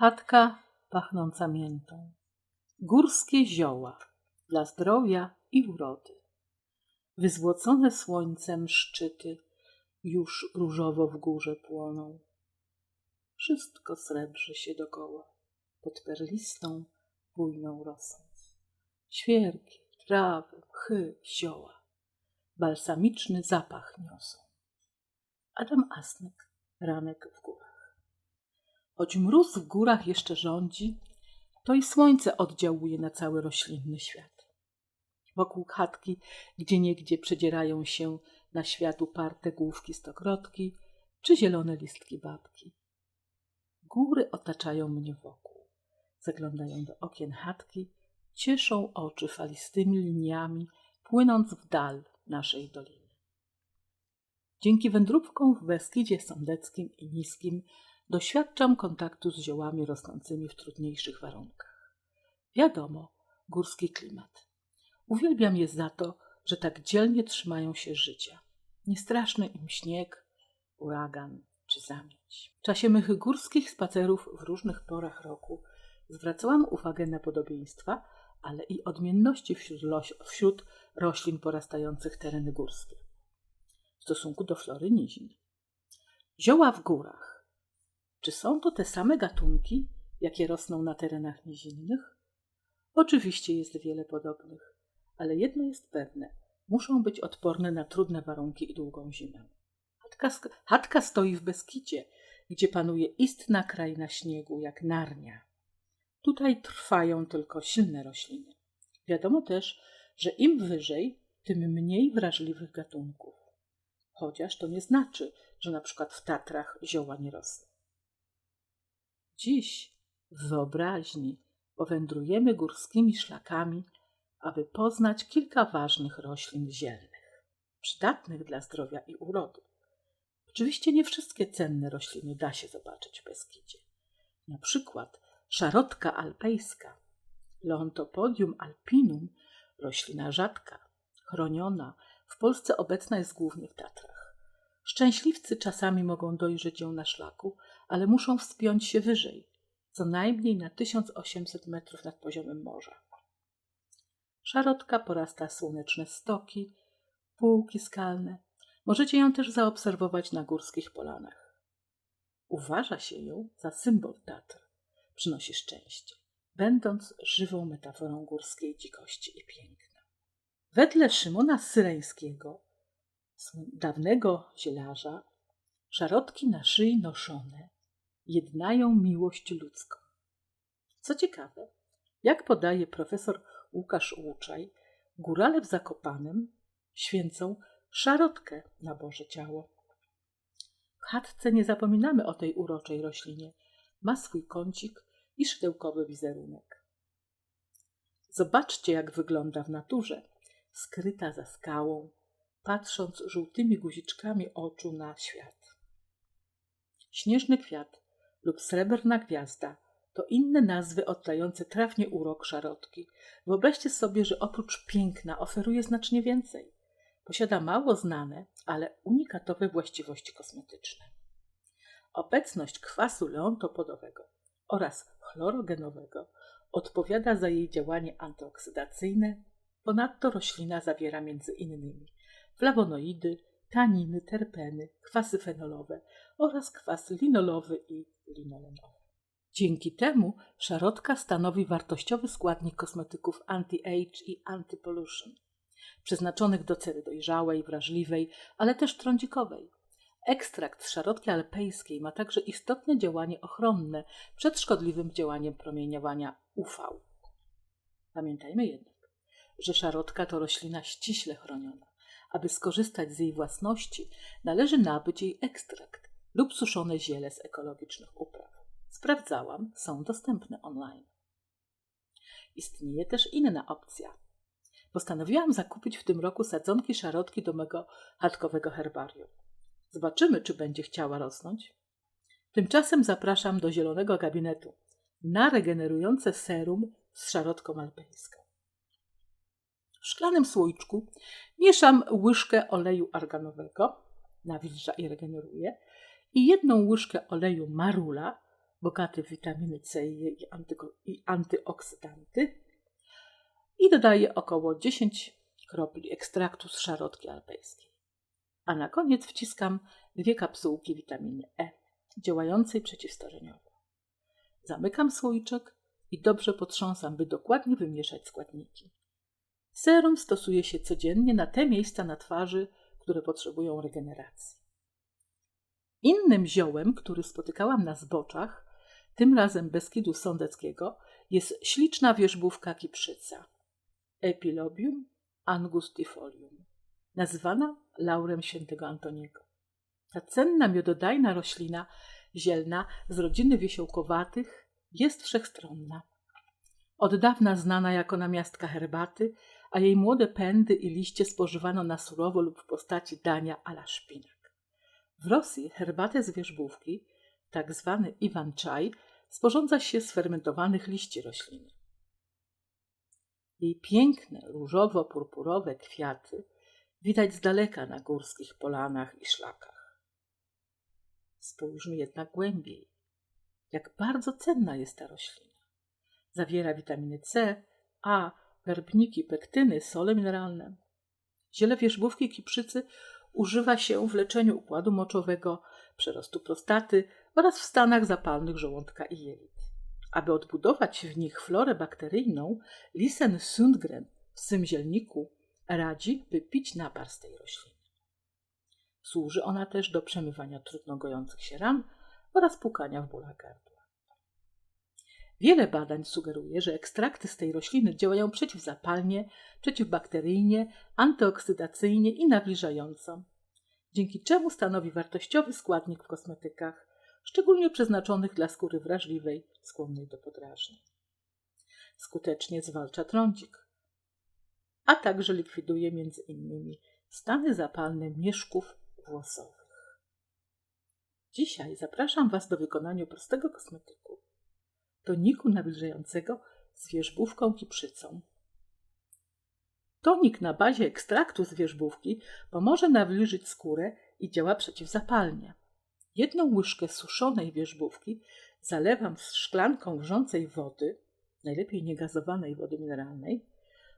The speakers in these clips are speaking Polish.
Chatka pachnąca miętą. Górskie zioła dla zdrowia i urody. Wyzłocone słońcem szczyty już różowo w górze płoną. Wszystko srebrzy się dokoła pod perlistą, bujną rosą. Świerki, trawy, mchy, zioła, balsamiczny zapach niosą. Adam Asnek, ranek w górach. Choć mróz w górach jeszcze rządzi, to i słońce oddziałuje na cały roślinny świat. Wokół chatki, gdzie niegdzie przedzierają się na świat uparte główki stokrotki czy zielone listki babki. Góry otaczają mnie wokół, zaglądają do okien chatki, cieszą oczy falistymi liniami, płynąc w dal naszej doliny. Dzięki wędrówkom w Beskidzie Sądeckim i Niskim doświadczam kontaktu z ziołami rosnącymi w trudniejszych warunkach. Wiadomo, górski klimat. Uwielbiam je za to, że tak dzielnie trzymają się życia. Niestraszny im śnieg, uragan czy zamieć. W czasie mych górskich spacerów w różnych porach roku zwracałam uwagę na podobieństwa, ale i odmienności wśród, wśród roślin porastających tereny górskie w stosunku do flory nizin. Zioła w górach. Czy są to te same gatunki, jakie rosną na terenach nizinnych? Oczywiście jest wiele podobnych, ale jedno jest pewne: muszą być odporne na trudne warunki i długą zimę. Chatka, chatka stoi w Beskidzie, gdzie panuje istna kraina śniegu, jak Narnia. Tutaj trwają tylko silne rośliny. Wiadomo też, że im wyżej, tym mniej wrażliwych gatunków. Chociaż to nie znaczy, że na przykład w Tatrach zioła nie rosną. Dziś w wyobraźni powędrujemy górskimi szlakami, aby poznać kilka ważnych roślin zielnych, przydatnych dla zdrowia i urody. Oczywiście nie wszystkie cenne rośliny da się zobaczyć w Beskidzie. Na przykład szarotka alpejska, Leontopodium alpinum, roślina rzadka, chroniona, w Polsce obecna jest głównie w Tatrach. Szczęśliwcy czasami mogą dojrzeć ją na szlaku, ale muszą wspiąć się wyżej, co najmniej na 1800 metrów nad poziomem morza. Szarotka porasta słoneczne stoki, półki skalne. Możecie ją też zaobserwować na górskich polanach. Uważa się ją za symbol Tatr. Przynosi szczęście, będąc żywą metaforą górskiej dzikości i piękna. Wedle Szymona Syreńskiego, dawnego zielarza, szarotki na szyi noszone jednają miłość ludzką. Co ciekawe, jak podaje profesor Łukasz Łuczaj, górale w Zakopanem święcą szarotkę na Boże Ciało. W chatce nie zapominamy o tej uroczej roślinie. Ma swój kącik i szydełkowy wizerunek. Zobaczcie, jak wygląda w naturze, skryta za skałą, patrząc żółtymi guziczkami oczu na świat. Śnieżny kwiat lub srebrna gwiazda to inne nazwy oddające trafnie urok szarotki. Wyobraźcie sobie, że oprócz piękna oferuje znacznie więcej. Posiada mało znane, ale unikatowe właściwości kosmetyczne. Obecność kwasu leontopodowego oraz chlorogenowego odpowiada za jej działanie antyoksydacyjne. Ponadto roślina zawiera między innymi flawonoidy, taniny, terpeny, kwasy fenolowe oraz kwas linolowy i linolenowy. Dzięki temu szarotka stanowi wartościowy składnik kosmetyków anti-age i anti-pollution, przeznaczonych do cery dojrzałej, wrażliwej, ale też trądzikowej. Ekstrakt z szarotki alpejskiej ma także istotne działanie ochronne przed szkodliwym działaniem promieniowania UV. Pamiętajmy jednak, że szarotka to roślina ściśle chroniona. Aby skorzystać z jej własności, należy nabyć jej ekstrakt lub suszone ziele z ekologicznych upraw. Sprawdzałam, są dostępne online. Istnieje też inna opcja. Postanowiłam zakupić w tym roku sadzonki szarotki do mego chatkowego herbarium. Zobaczymy, czy będzie chciała rosnąć. Tymczasem zapraszam do zielonego gabinetu na regenerujące serum z szarotką alpejską. W szklanym słoiczku mieszam łyżkę oleju arganowego, nawilża i regeneruje, i jedną łyżkę oleju marula, bogaty w witaminy C i, i antyoksydanty. I dodaję około 10 kropli ekstraktu z szarotki alpejskiej. A na koniec wciskam dwie kapsułki witaminy E, działającej przeciwstarzeniowo. Zamykam słoiczek i dobrze potrząsam, by dokładnie wymieszać składniki. Serum stosuje się codziennie na te miejsca na twarzy, które potrzebują regeneracji. Innym ziołem, który spotykałam na zboczach, tym razem Beskidu Sądeckiego, jest śliczna wierzbówka kiprzyca Epilobium angustifolium, nazwana laurem świętego Antoniego. Ta cenna miododajna roślina zielna z rodziny wiesiołkowatych jest wszechstronna. Od dawna znana jako namiastka herbaty, a jej młode pędy i liście spożywano na surowo lub w postaci dania ala szpinak. W Rosji herbatę z wierzbówki, tak zwany iwan czaj, sporządza się z fermentowanych liści rośliny. Jej piękne, różowo-purpurowe kwiaty widać z daleka na górskich polanach i szlakach. Spójrzmy jednak głębiej, jak bardzo cenna jest ta roślina. Zawiera witaminy C, A, werbniki, pektyny, sole mineralne. Ziele wierzbówki kiprzycy używa się w leczeniu układu moczowego, przerostu prostaty oraz w stanach zapalnych żołądka i jelit. Aby odbudować w nich florę bakteryjną, Lisen Sundgren w swym zielniku radzi, by pić napar z tej rośliny. Służy ona też do przemywania trudno gojących się ran oraz pukania w bólach gardła. Wiele badań sugeruje, że ekstrakty z tej rośliny działają przeciwzapalnie, przeciwbakteryjnie, antyoksydacyjnie i nawilżająco, dzięki czemu stanowi wartościowy składnik w kosmetykach, szczególnie przeznaczonych dla skóry wrażliwej, skłonnej do podrażnień. Skutecznie zwalcza trądzik, a także likwiduje innymi stany zapalne mieszków włosowych. Dzisiaj zapraszam Was do wykonania prostego kosmetyku, toniku nawilżającego z wierzbówką kiprzycą. Tonik na bazie ekstraktu z wierzbówki pomoże nawilżyć skórę i działa przeciwzapalnie. Jedną łyżkę suszonej wierzbówki zalewam z szklanką wrzącej wody, najlepiej niegazowanej wody mineralnej,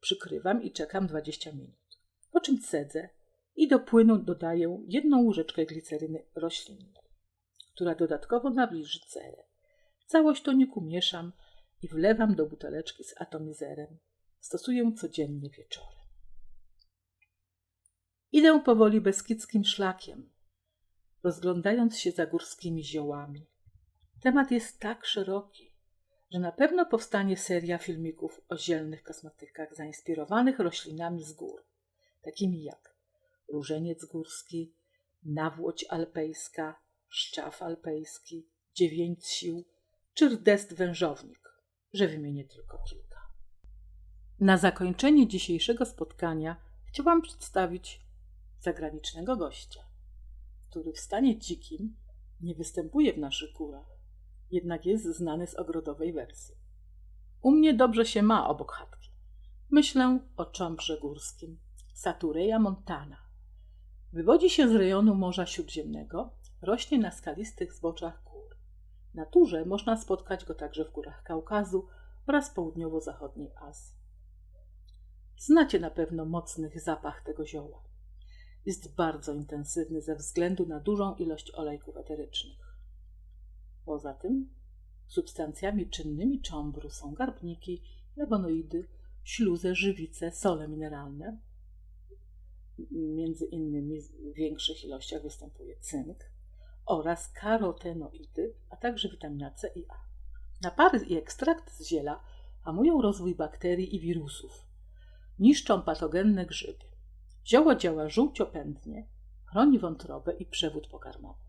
przykrywam i czekam 20 minut. Po czym cedzę i do płynu dodaję jedną łyżeczkę gliceryny roślinnej, która dodatkowo nawilży cerę. Całość toniku mieszam i wlewam do buteleczki z atomizerem. Stosuję codziennie wieczorem. Idę powoli beskidzkim szlakiem, rozglądając się za górskimi ziołami. Temat jest tak szeroki, że na pewno powstanie seria filmików o zielnych kosmetykach zainspirowanych roślinami z gór, takimi jak różeniec górski, nawłoć alpejska, szczaw alpejski, dziewięć sił czy rdest wężownik, że wymienię tylko kilka. Na zakończenie dzisiejszego spotkania chciałam przedstawić zagranicznego gościa, który w stanie dzikim nie występuje w naszych górach, jednak jest znany z ogrodowej wersji. U mnie dobrze się ma obok chatki. Myślę o cząbrze górskim, Satureja montana. Wywodzi się z rejonu Morza Śródziemnego, rośnie na skalistych zboczach naturze można spotkać go także w górach Kaukazu oraz południowo-zachodniej Azji. Znacie na pewno mocny zapach tego zioła. Jest bardzo intensywny ze względu na dużą ilość olejków eterycznych. Poza tym substancjami czynnymi cząbru są garbniki, lewonoidy, śluzy, żywice, sole mineralne. Między innymi w większych ilościach występuje cynk oraz karotenoidy, także witamina C i A. Napary i ekstrakt z ziela hamują rozwój bakterii i wirusów, niszczą patogenne grzyby. Zioło działa żółciopędnie, chroni wątrobę i przewód pokarmowy.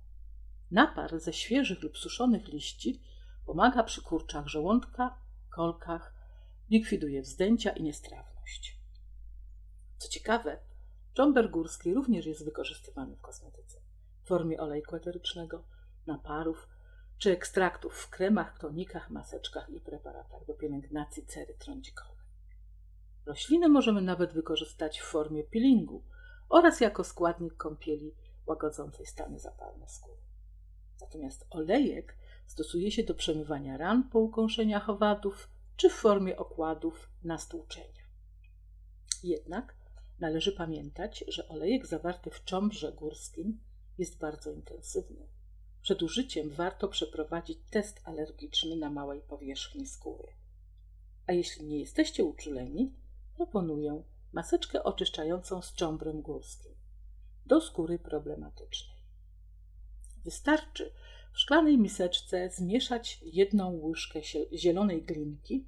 Napar ze świeżych lub suszonych liści pomaga przy kurczach żołądka, kolkach, likwiduje wzdęcia i niestrawność. Co ciekawe, cząber górski również jest wykorzystywany w kosmetyce w formie olejku eterycznego, naparów czy ekstraktów w kremach, tonikach, maseczkach i preparatach do pielęgnacji cery trądzikowej. Rośliny możemy nawet wykorzystać w formie peelingu oraz jako składnik kąpieli łagodzącej stany zapalne skóry. Natomiast olejek stosuje się do przemywania ran po ukąszeniach owadów czy w formie okładów na stłuczenia. Jednak należy pamiętać, że olejek zawarty w cząbrze górskim jest bardzo intensywny. Przed użyciem warto przeprowadzić test alergiczny na małej powierzchni skóry. A jeśli nie jesteście uczuleni, proponuję maseczkę oczyszczającą z cząbrem górskim do skóry problematycznej. Wystarczy w szklanej miseczce zmieszać jedną łyżkę zielonej glinki,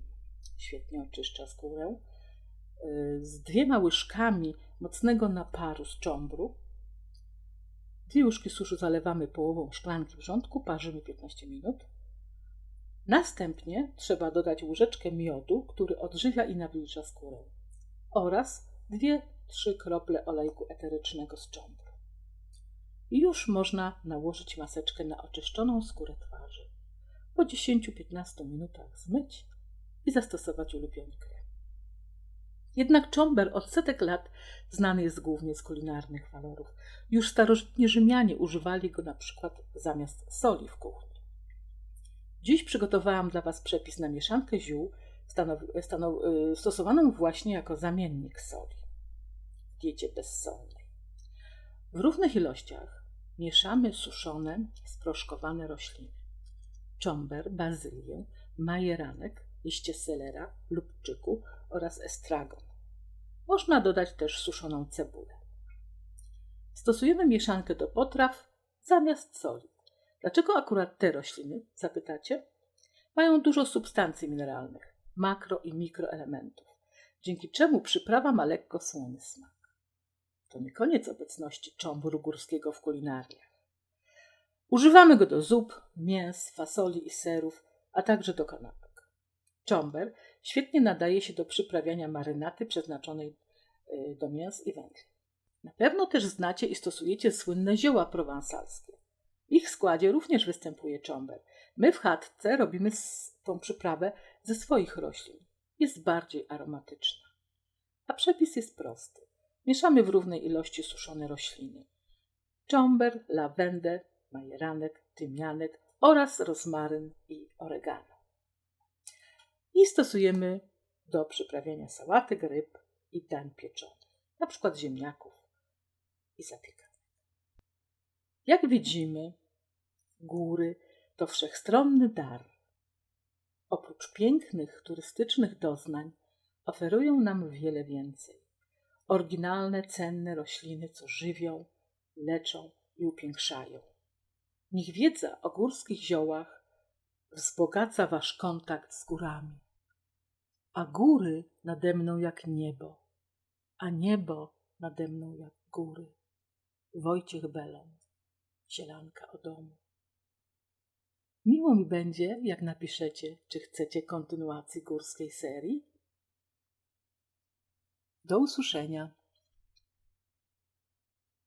świetnie oczyszcza skórę, y, z dwiema łyżkami mocnego naparu z cząbru. Łyżki suszu zalewamy połową szklanki wrzątku, parzymy 15 minut. Następnie trzeba dodać łyżeczkę miodu, który odżywia i nawilża skórę oraz 2-3 krople olejku eterycznego z cząbru. I już można nałożyć maseczkę na oczyszczoną skórę twarzy. Po 10-15 minutach zmyć i zastosować ulubiony krem. Jednak czomber od setek lat znany jest głównie z kulinarnych walorów. Już starożytni Rzymianie używali go na przykład zamiast soli w kuchni. Dziś przygotowałam dla Was przepis na mieszankę ziół stanow, stanow, y, stosowaną właśnie jako zamiennik soli w diecie bezsolnej. W równych ilościach mieszamy suszone, sproszkowane rośliny. Czomber, bazylię, majeranek, liście selera, lubczyku oraz estragon. Można dodać też suszoną cebulę. Stosujemy mieszankę do potraw zamiast soli. Dlaczego akurat te rośliny? Zapytacie. Mają dużo substancji mineralnych, makro i mikroelementów, dzięki czemu przyprawa ma lekko słony smak. To nie koniec obecności cząbru górskiego w kulinariach. Używamy go do zup, mięs, fasoli i serów, a także do kanapek. Czomber świetnie nadaje się do przyprawiania marynaty przeznaczonej y, do mięs i wędli. Na pewno też znacie i stosujecie słynne zioła prowansalskie. W ich składzie również występuje czomber. My w chatce robimy tą przyprawę ze swoich roślin. Jest bardziej aromatyczna. A przepis jest prosty. Mieszamy w równej ilości suszone rośliny. Czomber, lawendę, majeranek, tymianek oraz rozmaryn i oregano. I stosujemy do przyprawiania sałatek, ryb i dań pieczonych, na przykład ziemniaków i zapiekanek. Jak widzimy, góry to wszechstronny dar. Oprócz pięknych turystycznych doznań, oferują nam wiele więcej. Oryginalne, cenne rośliny, co żywią, leczą i upiększają. Niech wiedza o górskich ziołach wzbogaca wasz kontakt z górami. A góry nade mną jak niebo, a niebo nade mną jak góry. Wojciech Belon, zielanka o domu. Miło mi będzie, jak napiszecie, czy chcecie kontynuacji górskiej serii. Do usłyszenia.